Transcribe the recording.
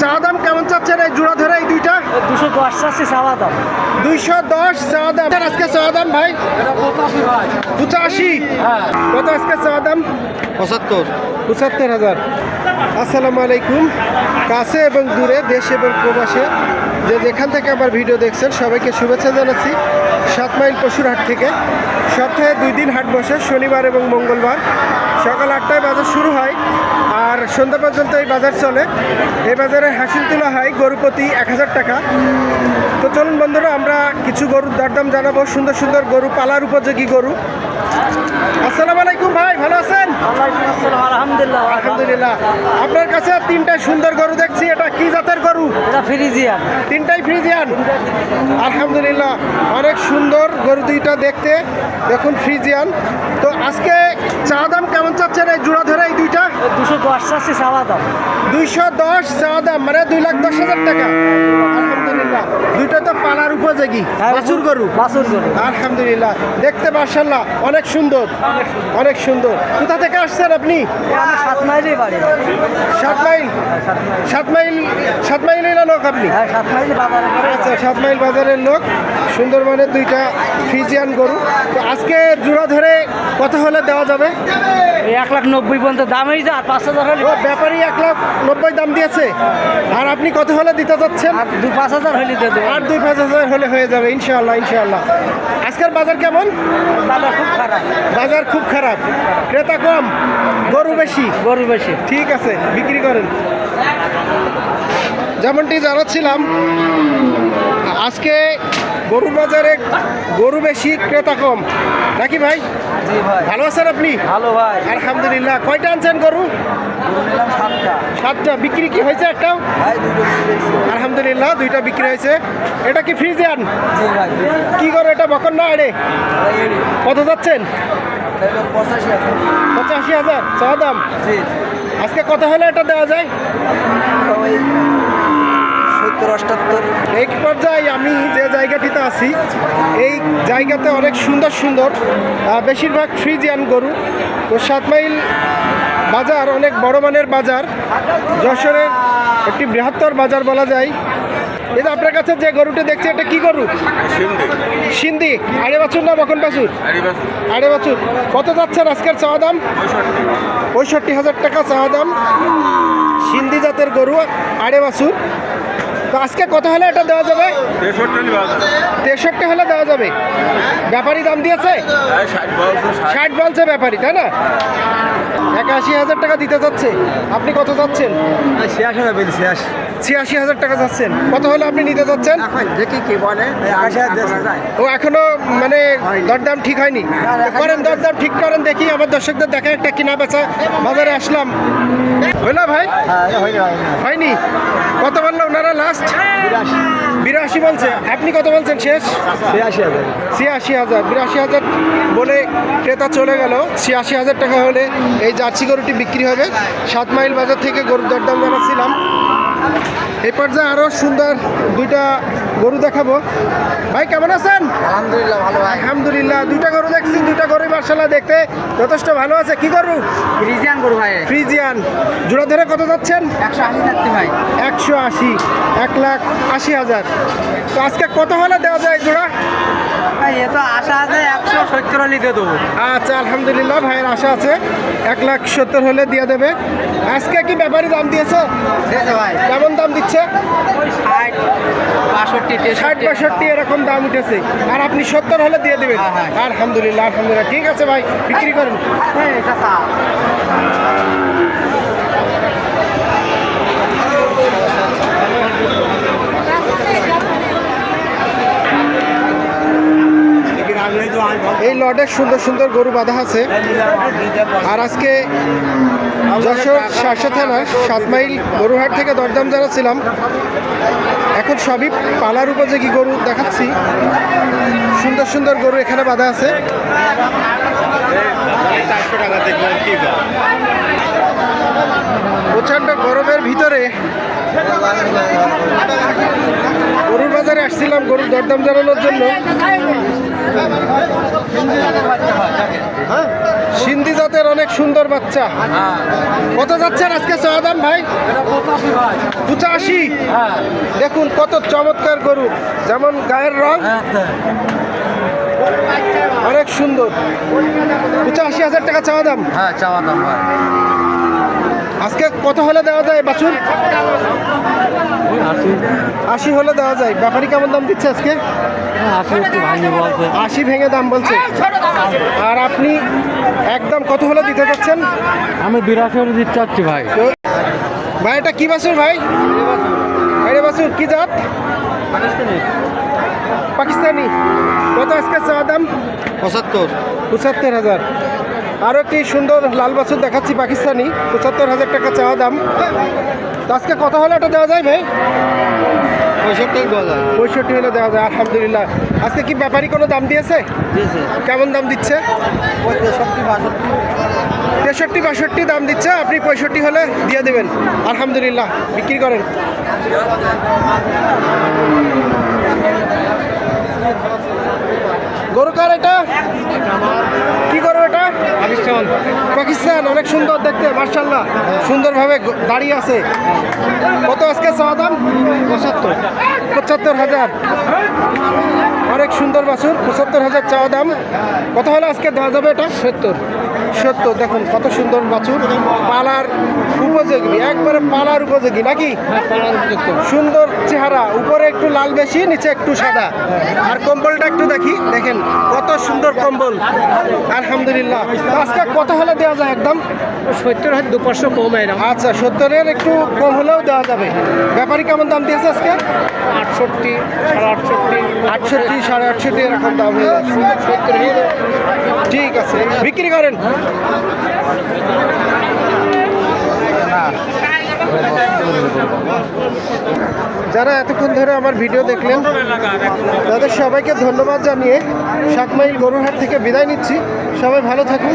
চা দাম কেমন চাচ্ছেন এই জোড়া ধরে এই দুইটা? দুশো দশ চাচ্ছি চাওয়া দাম দুইশো দশ চা দাম আজকে চা দাম ভাই? পঁচাশি কত আজকে চা দাম পঁচাত্তর। পঁচাত্তর হাজার। আসসালামু আলাইকুম। কাছে এবং দূরে দেশ এবং প্রবাসে যে যেখান থেকে আমার ভিডিও দেখছেন সবাইকে শুভেচ্ছা জানাচ্ছি সাত মাইল পশুর হাট থেকে। সপ্তাহে দুই দিন হাট বসে শনিবার এবং মঙ্গলবার। সকাল আটটায় বাজার শুরু হয়। সন্ধ্যা পর্যন্ত এই বাজার চলে। এই বাজারে হাসিল তোলা হয় গরু প্রতি এক হাজার টাকা। তো চলুন বন্ধুরা আমরা কিছু গরুর দরদাম জানাব। সুন্দর সুন্দর গরু পালার উপযোগী গরু। আসসালামু আলাইকুম ভাই ভালো আছেন? আলহামদুলিল্লাহ আলহামদুলিল্লাহ। আপনার কাছে তিনটা সুন্দর গরু দেখছি। এটা কি জাতের গরু? এটা ফ্রিজিয়ান। তিনটাই ফ্রিজিয়ান? আলহামদুলিল্লাহ অনেক সুন্দর গরু দুইটা দেখতে। দেখুন ফ্রিজিয়ান। তো আজকে চা দাম কেমন চাচ্ছেন এই জোড়া ধরে এই দুইটা? দুশো দশ চাচ্ছি চাওয়া দাম। দুইশো দশ চা দাম মানে দুই লাখ দশ হাজার টাকা। আলহামদুলিল্লাহ দুইটা তো পালার উপযোগী বাছুর গরু। বাছুর গরু। আলহামদুলিল্লাহ দেখতে মার্শাল্লাহ অনেক সুন্দর অনেক সুন্দর। কোথা থেকে আসছেন আপনি? সাত মাইলই বাড়ি। সাত মাইল? হ্যাঁ, সাত মাইল। সাত মাইল সাত মাইলের লোক আপনি? হ্যাঁ সাত মাইল বাজারে আচ্ছা সাত মাইল বাজারের লোক সুন্দরবনের দুইটা ফ্রিজিয়ান গরু। তো আজকে জোড়া ধরে কত হলে দেওয়া যাবে? এই এক লাখ নব্বই পর্যন্ত দামই যা পাঁচ হাজার হলে ও ব্যাপারী এক লাখ নব্বই দাম দিয়েছে। আর আপনি কত হলে দিতে চাচ্ছেন আর দু পাঁচ হাজার হলে দিয়ে দেবো। আর দুই পাঁচ হাজার হলে হয়ে যাবে ইনশাআল্লাহ ইনশাআল্লাহ। আজকের বাজার কেমন? বাজার খুব খারাপ। বাজার খুব খারাপ। ক্রেতা কম গরু বেশি। গরু বেশি। ঠিক আছে বিক্রি করেন। যেমনটি জানাচ্ছিলাম আজকে গরুর বাজারে গরু বেশি ক্রেতা কম। নাকি ভাই? ভালো আছেন আপনি? ভালো ভাই। আলহামদুলিল্লাহ। কয়টা আনছেন গরু? সাতটা। বিক্রি কি হয়েছে একটাও? আলহামদুলিল্লাহ দুইটা বিক্রি হয়েছে। এটা কি ফ্রিজে ভাই কি করো এটা বকন না আরে কত যাচ্ছেন? পঁচাশি হাজার। চা দাম? আজকে কত হলে এটা দেওয়া যায়? সত্তর অষ্টাত্তর এই পর্যায়ে আমি যে জায়গাটিতে আছি এই জায়গাতে অনেক সুন্দর সুন্দর বেশিরভাগ ফ্রিজিয়ান গরু। তো সাত মাইল বাজার অনেক বড় মানের বাজার। যশোরের একটি বৃহত্তর বাজার বলা যায়। এই আপনার কাছে যে গরুটি দেখছি এটা কি গরু? সিন্ধি। আড়ে বাছুর না বকন বাছুর? আড়ে বাছুর। কত যাচ্ছেন আজকের চাওয়া দাম? পঁয়ষট্টি হাজার টাকা চাওয়া দাম। সিন্ধি জাতের গরু আড়ে বাছুর। তো আজকে কত হলে এটা দেওয়া যাবে? তেষট্টি হলে দেওয়া যাবে। ব্যাপারী দাম দিয়েছে? ষাট বলছে ব্যাপারী তাই না? একাশি হাজার টাকা দিতে যাচ্ছে। আপনি কত যাচ্ছেন? ছিয়াশি। ছিয়াশি হাজার টাকা যাচ্ছেন। কত হলে আপনি নিতে যাচ্ছেন? এখন দেখি কি বলে। ও এখনও মানে দরদাম ঠিক হয়নি। করেন দরদাম ঠিক করেন দেখি আমার দর্শকদের দেখা একটা কিনা বেচা। বাজারে আসলাম। হইল ভাই? হয়নি কত বলল ওনারা লাস্ট বিরাশি বলছে। আপনি কত বলছেন শেষ? ছিয়াশি হাজার। ছিয়াশি হাজার। বিরাশি হাজার বলে ক্রেতা চলে গেল। ছিয়াশি হাজার টাকা হলে এই জার্সি গরুটি বিক্রি হবে। সাত মাইল বাজার থেকে গরুর দরদাম জানাচ্ছিলাম। এই পর্যায়ে আরও সুন্দর দুইটা গরু দেখাবো। ভাই কেমন আছেন? আলহামদুলিল্লাহ ভালো আলহামদুলিল্লাহ দুইটা গরু দেখছি দুইটা গরু মার্শাল্লাহ দেখতে যথেষ্ট ভালো আছে। কি গরু? ফ্রিজিয়ান গরু ভাই। ফ্রিজিয়ান। জোড়া ধরে কত যাচ্ছেন? একশো আশি যাচ্ছি ভাই। একশো আশি এক লাখ আশি হাজার। তো আজকে কত হলে দেওয়া যায় জোড়া? এ তো আশা আছে একশো সত্তর হলে দিয়ে দেবো। আচ্ছা আলহামদুলিল্লাহ ভাইয়ের আশা আছে। এক লাখ সত্তর হলে দিয়ে দেবে। আজকে কি ব্যাপারী দাম দিয়েছে? ভাই। কেমন দাম দিচ্ছে? ষাট বাষট্টি ষাট বাষট্টি এরকম দাম উঠেছে। আর আপনি সত্তর হলে দিয়ে দেবেন। হ্যাঁ, হ্যাঁ। আলহামদুলিল্লাহ আলহামদুলিল্লাহ। ঠিক আছে ভাই বিক্রি করেন। হ্যাঁ লডে সুন্দর সুন্দর গরু বাঁধা আছে। আর আজকে যশোর শাসা থানার সাত মাইল গরুহাট থেকে দরদাম জানাচ্ছিলাম। এখন সবই পালার উপযোগী গরু দেখাচ্ছি। সুন্দর সুন্দর গরু এখানে বাঁধা আছে। প্রচণ্ড গরমের ভিতরে গরুর বাজারে আসছিলাম গরুর দরদাম জানানোর জন্য। সিন্ধি জাতের অনেক সুন্দর বাচ্চা। কত যাচ্ছেন আজকে চাওয়া দাম ভাই? পঁচাশি। দেখুন কত চমৎকার গরু, যেমন গায়ের রং। অনেক সুন্দর। পঁচাশি হাজার টাকা চাওয়া দাম। হ্যাঁ চাওয়া দাম আজকে কত হলে দেওয়া যায় বাছুর? আশি। হলে দেওয়া যায়। ব্যাপারী কেমন দাম দিচ্ছে আজকে? আশি ভেঙে দাম বলছে। আর আপনি একদম কত হলে দিতে যাচ্ছেন? আমি বিরাশি হলে দিতে চাচ্ছি ভাই। ভাই এটা কি বাছুর ভাই? আরে বাছুর কি জাত? পাকিস্তানি। কত আজকে চাওয়া দাম? পঁচাত্তর। পঁচাত্তর হাজার। আরও একটি সুন্দর লাল বাছুর দেখাচ্ছি পাকিস্তানি। পঁচাত্তর হাজার টাকা চাওয়া দাম। আজকে কত হলে এটা দেওয়া যায় ভাই? পঁয়ষট্টি পঁয়ষট্টি হলে দেওয়া যায় আলহামদুলিল্লাহ। আজকে কি ব্যাপারী কোনো দাম দিয়েছে? কেমন দাম দিচ্ছে? পঁয়ষট্টি বাষট্টি। তেষট্টি বাষট্টি দাম দিচ্ছে আপনি পঁয়ষট্টি হলে দিয়ে দেবেন। আলহামদুলিল্লাহ বিক্রি করেন। গরু কার এটা কি গরু এটা পাকিস্তান পাকিস্তান, অনেক সুন্দর দেখতে মার্শাল্লাহ সুন্দরভাবে দাঁড়িয়ে আছে। কত আজকে চাওয়া দাম? পঁচাত্তর। পঁচাত্তর হাজার। অনেক সুন্দর বাছুর, পঁচাত্তর হাজার চাওয়া দাম। কত হলে আজকে? দেওয়া যাবে এটা? সত্তর। সত্তর দেখুন কত সুন্দর বাছুর। পালার উপযোগী একবারে পালার উপযোগী নাকি? সুন্দর চেহারা উপরে একটু লাল বেশি নিচে একটু সাদা। আর কম্বলটা একটু দেখি দেখেন কত সুন্দর কম্বল। আলহামদুলিল্লাহ। আজকে কত হলে দেওয়া যায় একদম? সত্তর হাজার দু পাঁচশো কম এরকম আচ্ছা সত্তরের একটু কম হলেও দেওয়া যাবে। ব্যাপারী কেমন দাম দিয়েছে আজকে? আটষট্টি সাড়ে আটষট্টি। আটষট্টি সাড়ে আটষট্টি এরকম দাম হয়ে ঠিক আছে। বিক্রি করেন? যারা এতক্ষণ ধরে আমার ভিডিও দেখলেন, তাদের সবাইকে ধন্যবাদ জানিয়ে সাতমাইল গরুরহাট থেকে বিদায় নিচ্ছি। সবাই ভালো থাকুন।